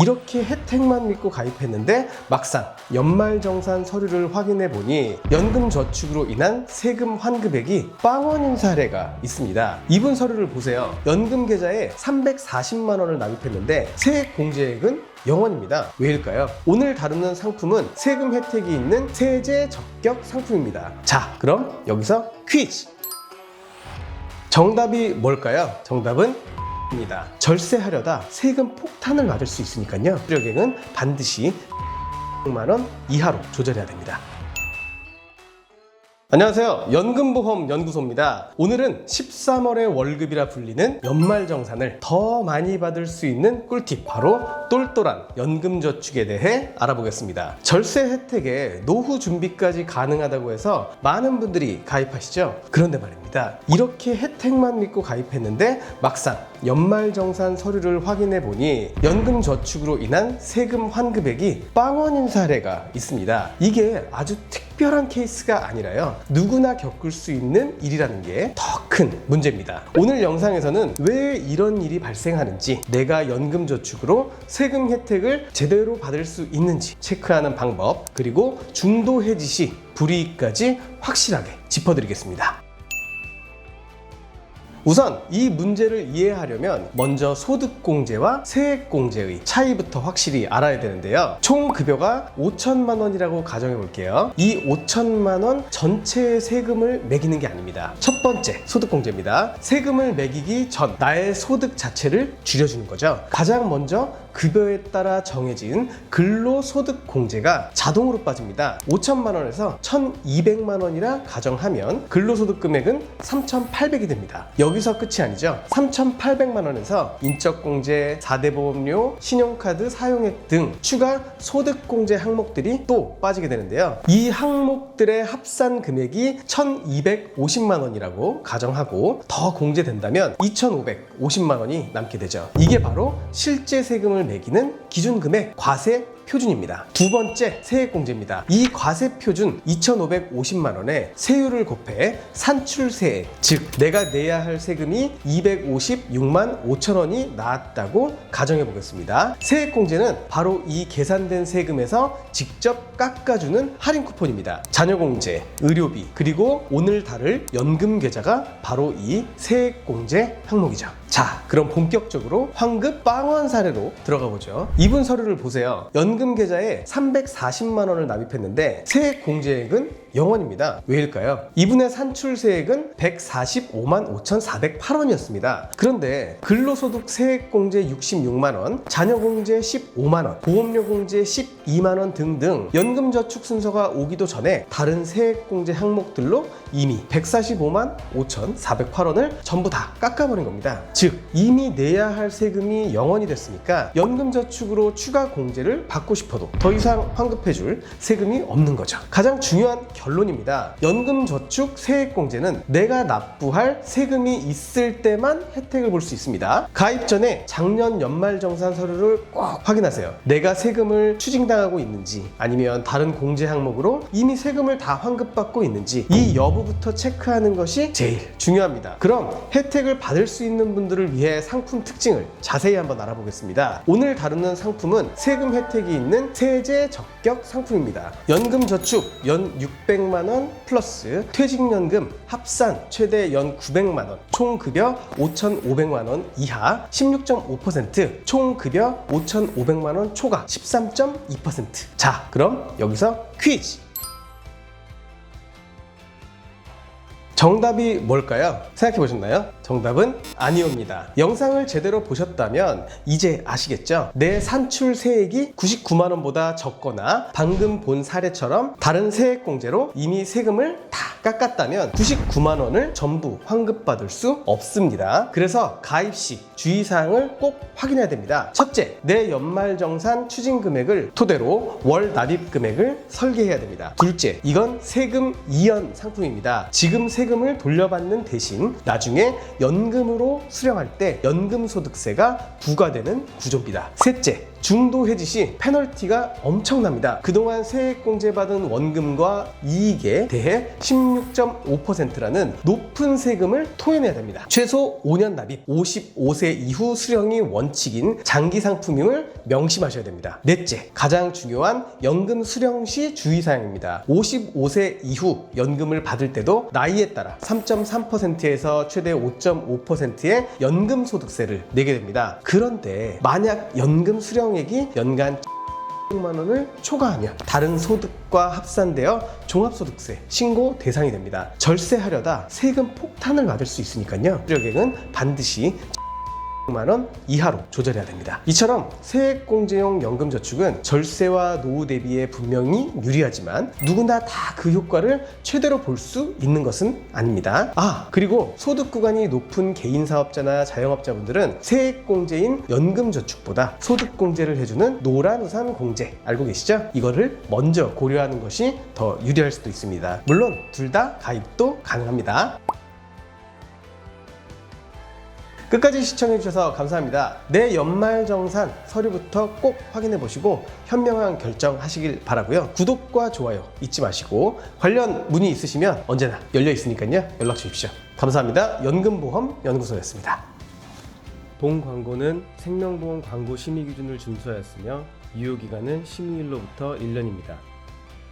이렇게 혜택만 믿고 가입했는데 막상 연말정산 서류를 확인해 보니 연금저축으로 인한 세금 환급액이 빵원인 사례가 있습니다. 이분 서류를 보세요. 연금 계좌에 340만 원을 납입했는데 세액 공제액은 0원입니다. 왜일까요? 오늘 다루는 상품은 세금 혜택이 있는 세제 적격 상품입니다. 자, 그럼 여기서 퀴즈! 정답이 뭘까요? 정답은 입니다. 절세하려다 세금 폭탄을 맞을 수 있으니까요. 수령액은 반드시 6만 원 이하로 조절해야 됩니다. 안녕하세요. 연금보험 연구소입니다. 오늘은 13월의 월급이라 불리는 연말정산을 더 많이 받을 수 있는 꿀팁, 바로 똘똘한 연금저축에 대해 알아보겠습니다. 절세 혜택에 노후 준비까지 가능하다고 해서 많은 분들이 가입하시죠? 그런데 말입니다. 이렇게 혜택만 믿고 가입했는데 막상 연말정산 서류를 확인해 보니 연금저축으로 인한 세금 환급액이 빵원인 사례가 있습니다. 이게 아주 특별한 케이스가 아니라요. 누구나 겪을 수 있는 일이라는 게 더 큰 문제입니다. 오늘 영상에서는 왜 이런 일이 발생하는지, 내가 연금저축으로 세금 혜택을 제대로 받을 수 있는지 체크하는 방법, 그리고 중도 해지 시 불이익까지 확실하게 짚어드리겠습니다. 우선 이 문제를 이해하려면 먼저 소득공제와 세액공제의 차이부터 확실히 알아야 되는데요. 총 급여가 5천만 원이라고 가정해 볼게요. 이 5천만 원 전체의 세금을 매기는 게 아닙니다. 첫 번째 소득공제입니다. 세금을 매기기 전 나의 소득 자체를 줄여주는 거죠. 가장 먼저 급여에 따라 정해진 근로소득공제가 자동으로 빠집니다. 5천만 원에서 1,200만 원이라 가정하면 근로소득 금액은 3,800이 됩니다. 여기서 끝이 아니죠. 3,800만 원에서 인적공제, 4대 보험료, 신용카드 사용액 등 추가 소득공제 항목들이 또 빠지게 되는데요. 이 항목들의 합산 금액이 1,250만 원이라고 가정하고 더 공제된다면 2,550만 원이 남게 되죠. 이게 바로 실제 세금을 매기는 기준금액 과세 표준입니다. 두 번째 세액공제입니다. 이 과세 표준 2,550만 원에 세율을 곱해 산출세액, 즉 내가 내야 할 세금이 256만 5천 원이 나왔다고 가정해 보겠습니다. 세액공제는 바로 이 계산된 세금에서 직접 깎아주는 할인 쿠폰입니다. 자녀공제, 의료비, 그리고 오늘 다룰 연금 계좌가 바로 이 세액공제 항목이죠. 자, 그럼 본격적으로 환급 빵원 사례로 들어가 보죠. 이분 서류를 보세요. 연금 계좌에 340만 원을 납입했는데 세액 공제액은 0원입니다. 왜일까요? 이분의 산출세액은 145만 5,408원이었습니다. 그런데 근로소득 세액 공제 66만 원, 자녀공제 15만 원, 보험료 공제 12만 원 등등 연금저축 순서가 오기도 전에 다른 세액 공제 항목들로 이미 145만 5,408원을 전부 다 깎아버린 겁니다. 즉 이미 내야 할 세금이 0원이 됐으니까 연금저축으로 추가 공제를 받고 싶어도 더 이상 환급해줄 세금이 없는 거죠. 가장 중요한 결론입니다. 연금저축 세액공제는 내가 납부할 세금이 있을 때만 혜택을 볼 수 있습니다. 가입 전에 작년 연말정산 서류를 꼭 확인하세요. 내가 세금을 추징당하고 있는지 아니면 다른 공제 항목으로 이미 세금을 다 환급받고 있는지 이 여부부터 체크하는 것이 제일 중요합니다. 그럼 혜택을 받을 수 있는 분들을 위해 상품 특징을 자세히 한번 알아보겠습니다. 오늘 다루는 상품은 세금 혜택이 있는 세제 적격 상품입니다. 연금저축 연 600만 원 플러스 퇴직연금 합산 최대 연 900만 원, 총 급여 5,500만 원 이하 16.5%, 총 급여 5,500만 원 초과 13.2%. 자, 그럼 여기서 퀴즈. 정답이 뭘까요? 생각해 보셨나요? 정답은 아니옵니다. 영상을 제대로 보셨다면 이제 아시겠죠? 내 산출 세액이 99만 원보다 적거나 방금 본 사례처럼 다른 세액 공제로 이미 세금을 다 깎았다면 99만 원을 전부 환급받을 수 없습니다. 그래서 가입 시 주의사항을 꼭 확인해야 됩니다. 첫째, 내 연말정산 추징 금액을 토대로 월 납입 금액을 설계해야 됩니다. 둘째, 이건 세금 이연 상품입니다. 지금 세금을 돌려받는 대신 나중에 연금으로 수령할 때 연금소득세가 부과되는 구조입니다. 셋째, 중도 해지 시 페널티가 엄청납니다. 그동안 세액 공제 받은 원금과 이익에 대해 16.5%라는 높은 세금을 토해내야 됩니다. 최소 5년 납입, 55세 이후 수령이 원칙인 장기 상품임을 명심하셔야 됩니다. 넷째, 가장 중요한 연금 수령 시 주의사항입니다. 55세 이후 연금을 받을 때도 나이에 따라 3.3%에서 최대 5.5%의 연금 소득세를 내게 됩니다. 그런데 만약 연금 수령 액이 연간 6만 원을 초과하면 다른 소득과 합산되어 종합소득세 신고 대상이 됩니다. 절세하려다 세금 폭탄을 맞을 수 있으니까요. 수령액은 반드시 6 만원 이하로 조절해야 됩니다. 이처럼 세액공제용 연금저축은 절세와 노후 대비에 분명히 유리하지만 누구나 다 그 효과를 최대로 볼 수 있는 것은 아닙니다. 아 그리고 소득 구간이 높은 개인 사업자나 자영업자분들은 세액공제인 연금저축보다 소득공제를 해주는 노란우산 공제 알고 계시죠? 이거를 먼저 고려하는 것이 더 유리할 수도 있습니다. 물론 둘 다 가입도 가능합니다. 끝까지 시청해주셔서 감사합니다. 내 연말정산 서류부터 꼭 확인해 보시고 현명한 결정하시길 바라고요. 구독과 좋아요 잊지 마시고 관련 문의 있으시면 언제나 열려 있으니까요. 연락 주십시오. 감사합니다. 연금보험 연구소였습니다. 본 광고는 생명보험 광고 심의 기준을 준수하였으며 유효기간은 심의일로부터 1년입니다.